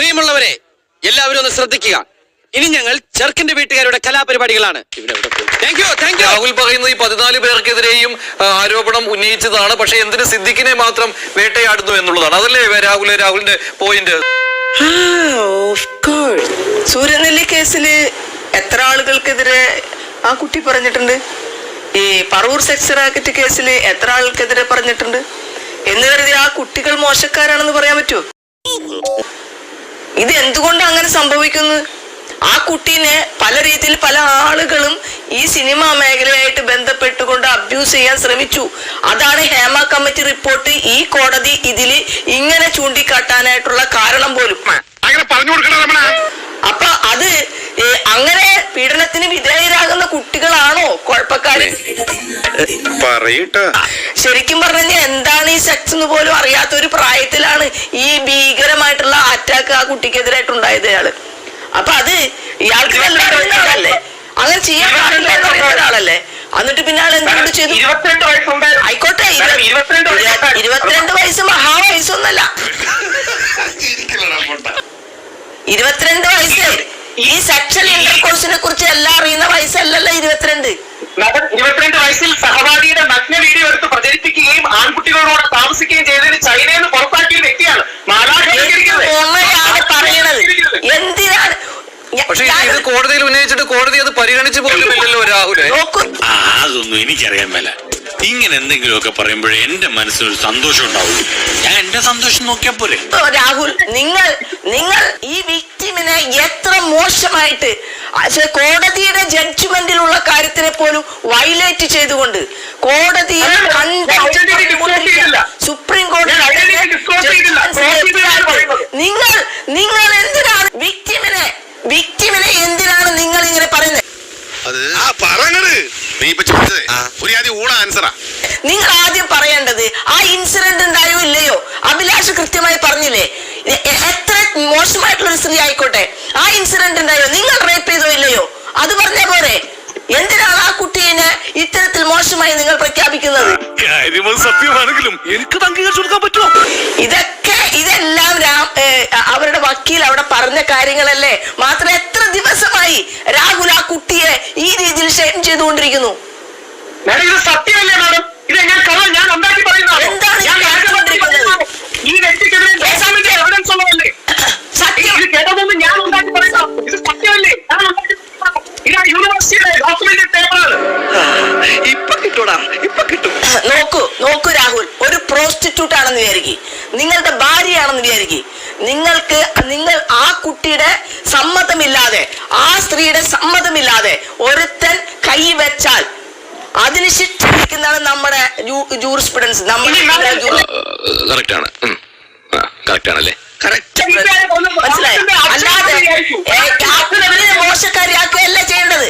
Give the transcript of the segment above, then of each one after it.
പ്രിയമുള്ളവരെ എല്ലാവരും ഒന്ന് ശ്രദ്ധിക്കുക. ഇനി ഞങ്ങൾ ചെറുക്കന്റെ വീട്ടുകാരുടെ കലാപരിപാടികളാണ് രാഹുൽ പറയുന്നത് ഈ പതിനാല് പേർക്കെതിരെയും ആരോപണം ഉന്നയിച്ചതാണ്. പക്ഷെ എന്തിന് സിദ്ദിഖിനെ മാത്രം വേട്ടയാടുന്നു എന്നുള്ളതാണ്. അതല്ലേ രാഹുൽ രാഹുലിന്റെ പോയിന്റ് സൂര്യനെല്ലി കേസിൽ എത്ര ആളുകൾക്കെതിരെ ആ കുട്ടി പറഞ്ഞിട്ടുണ്ട്? ഈ പറവൂർ സെക്സ് റാക്കറ്റ് കേസിൽ എത്ര ആൾക്കെതിരെ പറഞ്ഞിട്ടുണ്ട്? എന്ന് കരുതി ആ കുട്ടികൾ മോശക്കാരാണെന്ന് പറയാൻ പറ്റുമോ? ഇത് എന്തുകൊണ്ട് അങ്ങനെ സംഭവിക്കുന്നു? ആ കുട്ടീനെ പല രീതിയിൽ പല ആളുകളും ഈ സിനിമാ മേഖലയായിട്ട് ബന്ധപ്പെട്ടുകൊണ്ട് അബ്യൂസ് ചെയ്യാൻ ശ്രമിച്ചു. അതാണ് ഹേമ കമ്മിറ്റി റിപ്പോർട്ട്. ഈ കോടതി ഇതിൽ ഇങ്ങനെ ചൂണ്ടിക്കാട്ടാനായിട്ടുള്ള കാരണം പോലും. പറയട്ടെ. ശരിക്കും പറഞ്ഞാൽ എന്താണ് ഈ സെക്സ് എന്ന് പോലും അറിയാത്ത ഒരു പ്രായത്തിലാണ് ഈ ഭീകരമായിട്ടുള്ള അറ്റാക്ക് ആ കുട്ടിക്കെതിരായിട്ട് ഉണ്ടായത് അയാൾ അപ്പൊ അത് ഇയാൾക്ക് അങ്ങനെ ചെയ്യാൻ പാടില്ല എന്ന് അറിയുന്ന ഒരാളല്ലേ? എന്നിട്ട് പിന്നെ ആൾ എന്തുകൊണ്ട് ചെയ്തു ആയിക്കോട്ടെ ഇരുപത്തിരണ്ട് വയസ്സ് മഹാ വയസ്സൊന്നല്ല. ഇരുപത്തിരണ്ട് വയസ്സ്. ഈ സെക്ഷൽ ഇന്റർകോഴ്സിനെ കുറിച്ച് എല്ലാം അറിയുന്ന വയസ്സല്ലല്ലോ ഇരുപത്തിരണ്ട്. ആൺകുട്ടികളോട് താമസിക്കുകയും ചെയ്തതിന് ചൈനയിൽ നിന്ന് പുറത്താക്കിയ വ്യക്തിയാണ് എന്തിനാണ്? പക്ഷെ ഇത് കോടതിയിൽ ഉന്നയിച്ചിട്ട് കോടതി അത് പരിഗണിച്ചു പോലുമില്ലല്ലോ രാഹുലെ. അതൊന്നും എനിക്കറിയാൻ മേല. ഇങ്ങനെ എന്തെങ്കിലുമൊക്കെ പറയുമ്പോഴേ എന്റെ മനസ്സിനൊരു സന്തോഷം ഉണ്ടാവുള്ളൂ. ഞാൻ എന്റെ സന്തോഷം നോക്കിയാ പോലെ രാഹുൽ നിങ്ങൾ നിങ്ങൾ ഈ വിക്ടിമിനെ എത്ര മോശമായിട്ട് കോടതിയുടെ ജഡ്ജ്മെന്റിലുള്ള കാര്യത്തിനെ പോലും വയലേറ്റ് ചെയ്തുകൊണ്ട് കോടതിയിൽ. സുപ്രീം കോടതി. നിങ്ങൾ നിങ്ങൾ എന്തിനാണ് വിക്ടിമിനെ വിക്ടിമിനെ എന്തിനാണ് നിങ്ങൾ ഇങ്ങനെ പറയുന്നത്? അത് ആ പറങ്ങട് നീ ഇപ്പൊ ചോദിച്ചതേ. ഒരു ആദ്യം ഊണ ആൻസറാ നിങ്ങൾ ആദ്യം പറയേണ്ടത് ആ ഇൻസിഡന്റ് ഉണ്ടായോ ഇല്ലയോ? അഭിലാഷ് കൃത്യമായി പറഞ്ഞില്ലേ? എത്ര മോശമായിട്ടുള്ള ഒരു സ്ത്രീ ആയിക്കോട്ടെ. ആ ഇൻസിഡന്റ് ഉണ്ടായോ? നിങ്ങൾ റേപ്പ് ചെയ്തോ ഇല്ലയോ? അത് പറഞ്ഞ പോരെ എന്തിനാണ് ആ കുട്ടീനെ ഇത്തരത്തിൽ മോശമായി നിങ്ങൾ പ്രഖ്യാപിക്കുന്നത്? സത്യമാണെങ്കിലും എനിക്ക് അംഗീകരിച്ചു കൊടുക്കാൻ പറ്റുമോ? ഇതൊക്കെ ഇതെല്ലാം രാ അവരുടെ വക്കീൽ അവിടെ പറഞ്ഞ കാര്യങ്ങളല്ലേ? മാത്രം എത്ര ദിവസമായി രാഹുൽ ആ കുട്ടിയെ ഈ രീതിയിൽ ഷെയിം ചെയ്തുകൊണ്ടിരിക്കുന്നു? മാഡം ഇത് സത്യമല്ലേ മാഡം? ഇത് ഞാൻ കഥ ഞാൻ ഉണ്ടാക്കി പറയുന്നത് എന്താണ് ഈ വ്യാജ നോക്കൂ നോക്കൂ രാഹുൽ ഒരു പ്രോസ്റ്റിറ്റ്യൂട്ട് ആണെന്ന് വിചാരിക്കും. നിങ്ങളുടെ ഭാര്യയാണെന്ന് വിചാരിക്കും. നിങ്ങൾക്ക് നിങ്ങൾ ആ കുട്ടിയുടെ സമ്മതമില്ലാതെ ആ സ്ത്രീയുടെ സമ്മതമില്ലാതെ ഒരുത്തൻ കൈവച്ചാൽ അതിന് ശിക്ഷിക്കുന്നതാണ് നമ്മുടെ ജൂറിസ്പ്രുഡൻസ് കറക്റ്റ് ആണ്. കറക്റ്റ് ആണല്ലേ മനസ്സിലായോ? അല്ലാതെ മോശക്കാരിയാക്കുകയല്ല ചെയ്യേണ്ടത്?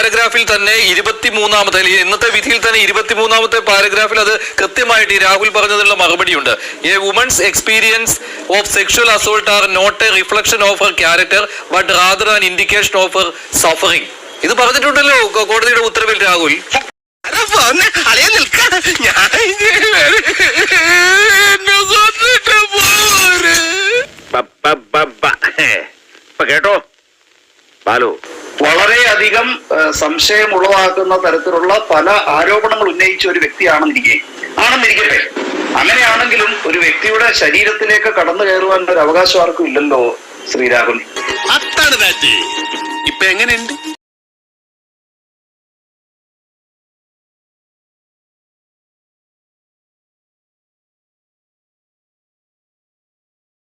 പാരഗ്രാഫിൽ തന്നെ ഇരുപത്തിമൂന്നാമത്തെ അല്ലെങ്കിൽ ഇന്നത്തെ വിധിയിൽ തന്നെ ഇരുപത്തിമൂന്നാമത്തെ പാരഗ്രാഫിൽ അത് കൃത്യമായിട്ട് ഈ രാഹുൽ പറഞ്ഞതിനുള്ള മറുപടിയുണ്ട്. A women's experience of sexual assault are not a reflection of her character but rather an indication of her suffering ഇത് പറഞ്ഞിട്ടുണ്ടല്ലോ കോടതിയുടെ ഉത്തരവിൽ രാഹുൽ. കേട്ടോ? ബാലു. വളരെയധികം സംശയം ഉളവാക്കുന്ന തരത്തിലുള്ള പല ആരോപണങ്ങൾ ഉന്നയിച്ച ഒരു വ്യക്തിയാണെന്നിരിക്കെ. ആണെന്നിരിക്കട്ടെ. അങ്ങനെയാണെങ്കിലും ഒരു വ്യക്തിയുടെ ശരീരത്തിലേക്ക് കടന്നു കയറുവാൻ ഒരു അവകാശം ആർക്കും ഇല്ലല്ലോ ശ്രീരാഹുൽ ഇപ്പൊ എങ്ങനെയുണ്ട്?